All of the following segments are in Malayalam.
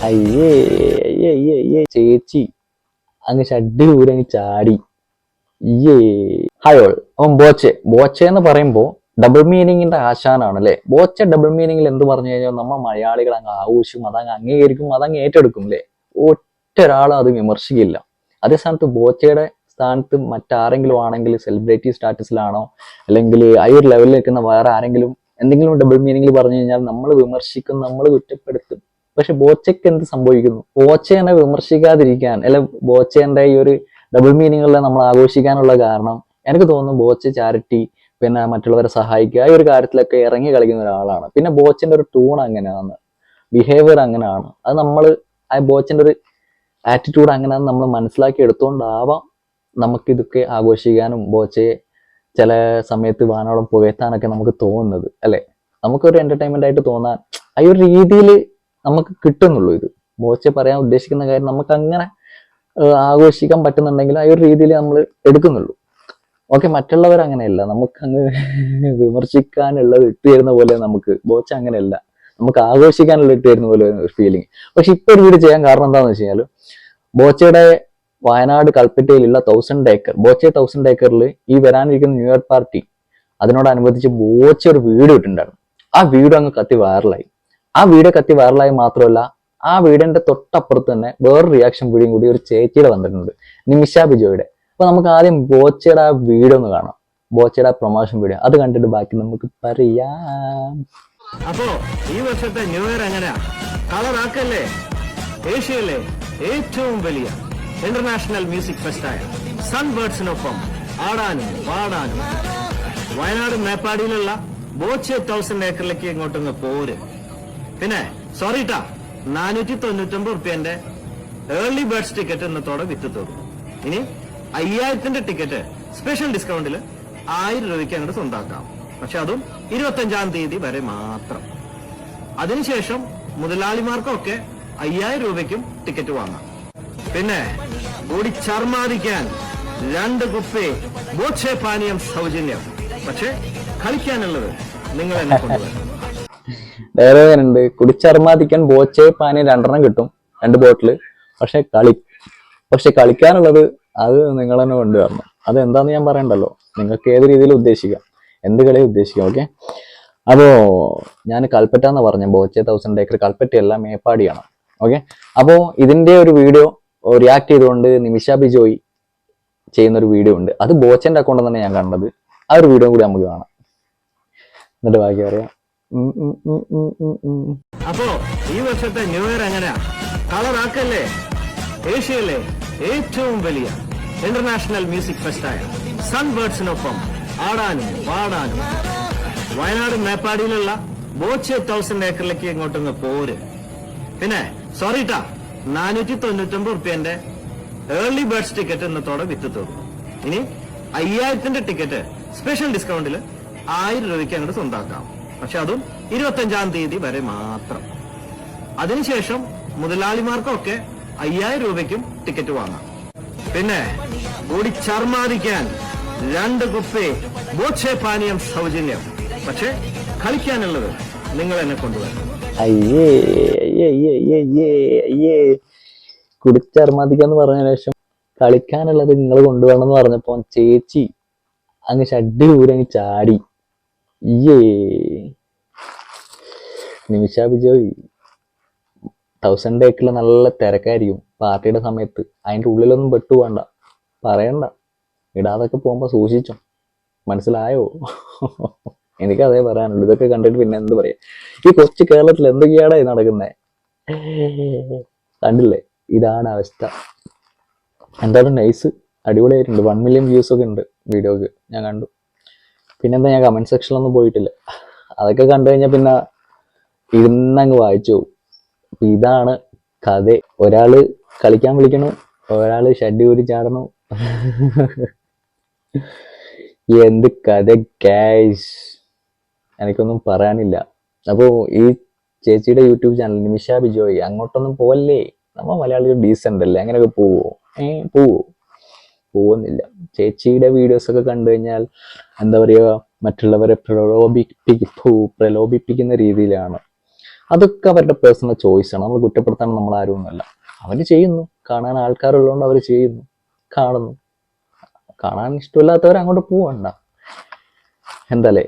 അയ്യേ അയ്യേ അയ്യേ അയ്യേ. ചേച്ചി അങ്ങ് ഷഡ് ദൂരെ അങ്ങ് ചാടി. അയ്യേ. ഹയോൾ അവൻ ബോച്ചെ ബോച്ചെ എന്ന് പറയുമ്പോൾ ഡബിൾ മീനിങ്ങിന്റെ ആശാനാണ് അല്ലെ ബോച്ച ഡബിൾ മീനിങ്ങിൽ എന്ത് പറഞ്ഞു കഴിഞ്ഞാൽ നമ്മൾ മലയാളികൾ അങ്ങ് ആഘോഷിക്കും അതങ്ങ് അംഗീകരിക്കും അതങ്ങ് ഏറ്റെടുക്കും അല്ലെ ഒറ്റ ഒരാളും അത് വിമർശിക്കില്ല. അതേ സ്ഥാനത്ത് ബോച്ചയുടെ സ്ഥാനത്ത് മറ്റാരെങ്കിലും ആണെങ്കിൽ സെലിബ്രിറ്റി സ്റ്റാറ്റസിലാണോ അല്ലെങ്കിൽ ആ ഒരു ലെവലിൽ നിൽക്കുന്ന വേറെ ആരെങ്കിലും എന്തെങ്കിലും ഡബിൾ മീനിങ്ങിൽ പറഞ്ഞു കഴിഞ്ഞാൽ നമ്മൾ വിമർശിക്കും നമ്മൾ കുറ്റപ്പെടുത്തും. പക്ഷെ ബോച്ചയ്ക്ക് എന്ത് സംഭവിക്കുന്നു? ബോച്ചേനെ വിമർശിക്കാതിരിക്കാൻ അല്ലെ ബോച്ചേന്റെ ഈ ഒരു ഡബിൾ മീനിങ്ങുകളെ നമ്മൾ ആഘോഷിക്കാനുള്ള കാരണം എനിക്ക് തോന്നുന്നു ബോച്ച ചാരിറ്റി പിന്നെ മറ്റുള്ളവരെ സഹായിക്കുക ഈ ഒരു കാര്യത്തിലൊക്കെ ഇറങ്ങി കളിക്കുന്ന ഒരാളാണ്. പിന്നെ ബോച്ചിന്റെ ഒരു ടൂൺ അങ്ങനെയാണ്. ബിഹേവിയർ അങ്ങനെയാണ്. അത് നമ്മൾ ആ ബോച്ചിന്റെ ഒരു ആറ്റിറ്റ്യൂഡ് അങ്ങനെയാണ് നമ്മൾ മനസ്സിലാക്കി എടുത്തുകൊണ്ടാവാം നമുക്കിതൊക്കെ ആഘോഷിക്കാനും ബോച്ചയെ ചില സമയത്ത് വാനോളം പുകഴ്ത്താനൊക്കെ നമുക്ക് തോന്നുന്നത് അല്ലെ? നമുക്കൊരു എന്റർടൈൻമെന്റ് ആയിട്ട് തോന്നാൻ ആ ഒരു രീതിയിൽ നമുക്ക് കിട്ടുന്നുള്ളൂ ഇത്. മോശ പറയാൻ ഉദ്ദേശിക്കുന്ന കാര്യം നമുക്ക് അങ്ങനെ ആഘോഷിക്കാൻ പറ്റുന്നുണ്ടെങ്കിൽ ആ ഒരു രീതിയിൽ നമ്മൾ എടുക്കുന്നുള്ളൂ. ഓക്കെ മറ്റുള്ളവർ അങ്ങനെയല്ല നമുക്ക് അങ്ങ് വിമർശിക്കാനുള്ളത് ഇട്ട് തരുന്ന പോലെ നമുക്ക് ബോച്ച അങ്ങനെയല്ല. നമുക്ക് ആഘോഷിക്കാനുള്ള ഇട്ട് തരുന്ന പോലെ ഒരു ഫീലിംഗ് പക്ഷെ ഇപ്പൊ ഒരു വീട് ചെയ്യാൻ കാരണം എന്താണെന്ന് വെച്ച് കഴിഞ്ഞാൽ ബോച്ചയുടെ വയനാട് കൽപ്പറ്റയിലുള്ള തൗസൻഡ് ഏക്കർ ബോച്ച തൗസൻഡ് ഏക്കറിൽ ഈ വരാനിരിക്കുന്ന ന്യൂ ഇയർ പാർട്ടി അതിനോടനുബന്ധിച്ച് ബോച്ച ഒരു വീട് ഇട്ടിട്ടുണ്ടായിരുന്നു. ആ വീട് അങ്ങ് കത്തി വൈറലായി ആ വീഡിയോ കത്തി വൈറലായി മാത്രമല്ല ആ വീടിന്റെ തൊട്ടപ്പുറത്ത് തന്നെ വേറെ റിയാക്ഷൻ വീഡിയോയും കൂടി ഒരു ചേച്ചിയുടെ വന്നിട്ടുണ്ട് നിമിഷ ബിജോയുടെ. അപ്പൊ നമുക്ക് ആദ്യം ബോച്ചയുടെ ആ വീഡിയോ ഒന്ന് കാണാം. ബോച്ചയുടെ പ്രൊമോഷൻ വീഡിയോ അത് കണ്ടിട്ട് ബാക്കി നമുക്ക് പറയാം. അപ്പോ ഈ വർഷത്തെ ന്യൂ ഇയർ എങ്ങനെയാ? കളറാക്കല്ലേ ഏഷ്യയിലെ ഏറ്റവും വലിയ ഇന്റർനാഷണൽ മ്യൂസിക് ഫെസ്റ്റായ സൺ സൺബേർഡ്സിനൊപ്പം ആടാനും പാടാനും. വയനാട് മേപ്പാടിയിലുള്ള ബോച്ചെ തൗസൻഡ് ഏക്കറിലേക്ക് ഇങ്ങോട്ടൊന്ന് പോര്. പിന്നെ സോറി സോറിട്ടാ നാനൂറ്റി തൊണ്ണൂറ്റൊമ്പത് റുപ്യന്റെ ഏർലി ബേർഡ്സ് ടിക്കറ്റ് ഇന്നത്തോടെ വിറ്റ് തീർന്നു. ഇനി അയ്യായിരത്തിന്റെ ടിക്കറ്റ് സ്പെഷ്യൽ ഡിസ്കൗണ്ടിൽ ആയിരം രൂപയ്ക്ക് അങ്ങോട്ട് സ്വന്താക്കാം. പക്ഷെ അതും ഇരുപത്തഞ്ചാം തീയതി വരെ മാത്രം. അതിനുശേഷം മുതലാളിമാർക്കൊക്കെ അയ്യായിരം രൂപയ്ക്കും ടിക്കറ്റ് വാങ്ങാം. പിന്നെ കൂടി ചർമാദിക്കാൻ രണ്ട് കുപ്പി ബോക്ഷേ പാനീയം സൗജന്യം. പക്ഷെ കളിക്കാനുള്ളത് നിങ്ങൾ എന്നെ കൊണ്ടുവരണം. ഡയലോഗ് ഉണ്ട് കുടിച്ചർമാദിക്കാൻ ബോച്ചെ പാനി രണ്ടെണ്ണം കിട്ടും. രണ്ട് ബോട്ടിൽ പക്ഷെ കളി പക്ഷെ കളിക്കാനുള്ളത് അത് നിങ്ങൾ തന്നെ കൊണ്ടുവരണം. അത് എന്താന്ന് ഞാൻ പറയണ്ടല്ലോ? നിങ്ങൾക്ക് ഏത് രീതിയിൽ ഉദ്ദേശിക്കാം? എന്ത് കളി ഉദ്ദേശിക്കാം? ഓക്കെ? അപ്പോ ഞാൻ കൽപ്പറ്റ എന്ന് പറഞ്ഞ. ബോച്ചെ തൗസൻഡ് ഏക്കർ കൽപ്പറ്റയല്ല മേപ്പാടിയാണ്. ഓക്കെ? അപ്പോ ഇതിന്റെ ഒരു വീഡിയോ റിയാക്ട് ചെയ്തുകൊണ്ട് നിമിഷ ബിജോയ് ചെയ്യുന്ന ഒരു വീഡിയോ ഉണ്ട്. അത് ബോച്ചന്റെ അക്കൗണ്ട് തന്നെ ഞാൻ കണ്ടത്. ആ ഒരു വീഡിയോ കൂടി നമുക്ക് കാണാം. എന്നിട്ട് ബാക്കി പറയാം. അപ്പോ ഈ വർഷത്തെ ന്യൂ ഇയർ എങ്ങനെയാ? കളറാക്കല്ലേ ഏഷ്യയിലെ ഏറ്റവും വലിയ ഇന്റർനാഷണൽ മ്യൂസിക് ഫെസ്റ്റായ സൺബേർഡ്സിനൊപ്പം ആടാനും പാടാനും. വയനാട് മേപ്പാടിയിലുള്ള ബോച്ചെ തൗസൻഡ് ഏക്കറിലേക്ക് ഇങ്ങോട്ടൊന്ന് പോര്. പിന്നെ സോറിട്ടാ നാനൂറ്റി തൊണ്ണൂറ്റൊമ്പത് റുപ്യന്റെ ഏർലി ബേർഡ്സ് ടിക്കറ്റ് ഇന്നത്തോടെ വിത്ത് തീർന്നു. ഇനി അയ്യായിരത്തിന്റെ ടിക്കറ്റ് സ്പെഷ്യൽ ഡിസ്കൗണ്ടിൽ ആയിരം രൂപയ്ക്ക് അങ്ങോട്ട് സ്വന്താക്കാം. പക്ഷെ അതും ഇരുപത്തഞ്ചാം തീയതി വരെ മാത്രം. അതിനുശേഷം മുതലാളിമാർക്കൊക്കെ അയ്യായിരം രൂപയ്ക്കും ടിക്കറ്റ് വാങ്ങാം. പിന്നെ കൂടി ചർമാദിക്കാൻ രണ്ട് കുപ്പി ബോച്ചെ പാനീയം സൗജന്യം. പക്ഷെ കളിക്കാനുള്ളത് നിങ്ങൾ എന്നെ കൊണ്ടുവരണം. അയ്യേ അയ്യേ അയ്യേ പറഞ്ഞ ശേഷം കളിക്കാനുള്ളത് നിങ്ങൾ കൊണ്ടുവരണം എന്ന് പറഞ്ഞപ്പോ ചേച്ചി അങ്ങ് ഷഡ്ഡി ഊരങ്ങ് ചാടി. അയ്യേ. നിമിഷ വിജയ് തൗസൻഡ് ഡേക്കുള്ള നല്ല തിരക്കായിരിക്കും പാർട്ടിയുടെ സമയത്ത്. അതിന്റെ ഉള്ളിലൊന്നും പെട്ടു വേണ്ട പറയണ്ട. ഇടാതൊക്കെ പോകുമ്പോൾ സൂക്ഷിച്ചോ. മനസ്സിലായോ? എനിക്ക് അതേ പറയാനുള്ളൂ. ഇതൊക്കെ കണ്ടിട്ട് പിന്നെ എന്ത് പറയാ? ഈ കൊച്ചു കേരളത്തിൽ എന്തൊക്കെയാണ് നടക്കുന്നത് നടക്കുന്നേ? കണ്ടില്ലേ? ഇതാണ് അവസ്ഥ. എന്തായാലും നൈസ് അടിപൊളിയായിട്ടുണ്ട്. വൺ മില്യൺ വ്യൂസ് ഒക്കെ ഉണ്ട് വീഡിയോക്ക് ഞാൻ കണ്ടു. പിന്നെന്താ? ഞാൻ കമന്റ് സെക്ഷനിലൊന്നും പോയിട്ടില്ല. അതൊക്കെ കണ്ടു കഴിഞ്ഞാൽ പിന്നെ ഇരുന്നങ്ങ് വായിച്ചു പോകും ഇതാണ് കഥ. ഒരാൾ കളിക്കാൻ വിളിക്കണു ഒരാൾ ഷഡ്ഡി ഊരി ചാടണു എന്ത് കഥ ക്യാഷ് എനിക്കൊന്നും പറയാനില്ല. അപ്പോ ഈ ചേച്ചിയുടെ യൂട്യൂബ് ചാനൽ നിമിഷ ബിജോയ് അങ്ങോട്ടൊന്നും പോവല്ലേ? നമ്മ മലയാളികൾ ഡീസന്റ് അല്ലേ? അങ്ങനെയൊക്കെ പോവോ? ഏ പോവോ? പോകുന്നില്ല ചേച്ചിയുടെ വീഡിയോസ് ഒക്കെ കണ്ടു കഴിഞ്ഞാൽ എന്താ പറയുക മറ്റുള്ളവരെ പ്രലോഭിപ്പി പ്രലോഭിപ്പിക്കുന്ന രീതിയിലാണ്. അതൊക്കെ അവരുടെ പേഴ്സണൽ ചോയ്സാണ് നമ്മൾ കുറ്റപ്പെടുത്താൻ നമ്മൾ ആരുമൊന്നുമല്ല. അവർ ചെയ്യുന്നു. കാണാൻ ആൾക്കാരുള്ളതുകൊണ്ട് അവർ ചെയ്യുന്നു. കാണുന്നു. കാണാൻ ഇഷ്ടമില്ലാത്തവർ അങ്ങോട്ട് പോവണ്ട. എന്താലേ?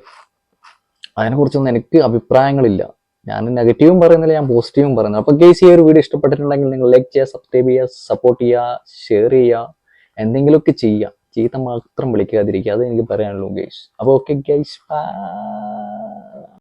അതിനെക്കുറിച്ചൊന്നും എനിക്ക് അഭിപ്രായങ്ങളില്ല. ഞാൻ നെഗറ്റീവും പറയുന്നില്ല ഞാൻ പോസിറ്റീവും പറയുന്നു അപ്പോൾ കേസ് ഈ ഒരു വീഡിയോ ഇഷ്ടപ്പെട്ടിട്ടുണ്ടെങ്കിൽ നിങ്ങൾ ലൈക്ക് ചെയ്യുക സബ്സ്ക്രൈബ് ചെയ്യുക സപ്പോർട്ട് ചെയ്യുക ഷെയർ ചെയ്യുക എന്തെങ്കിലുമൊക്കെ ചെയ്യുക. ചീത്ത മാത്രം വിളിക്കാതിരിക്കുക. അത് എനിക്ക് പറയാനുള്ളൂ ഗൈസ് അപ്പോൾ ഓക്കെ ഗൈസ് ബൈ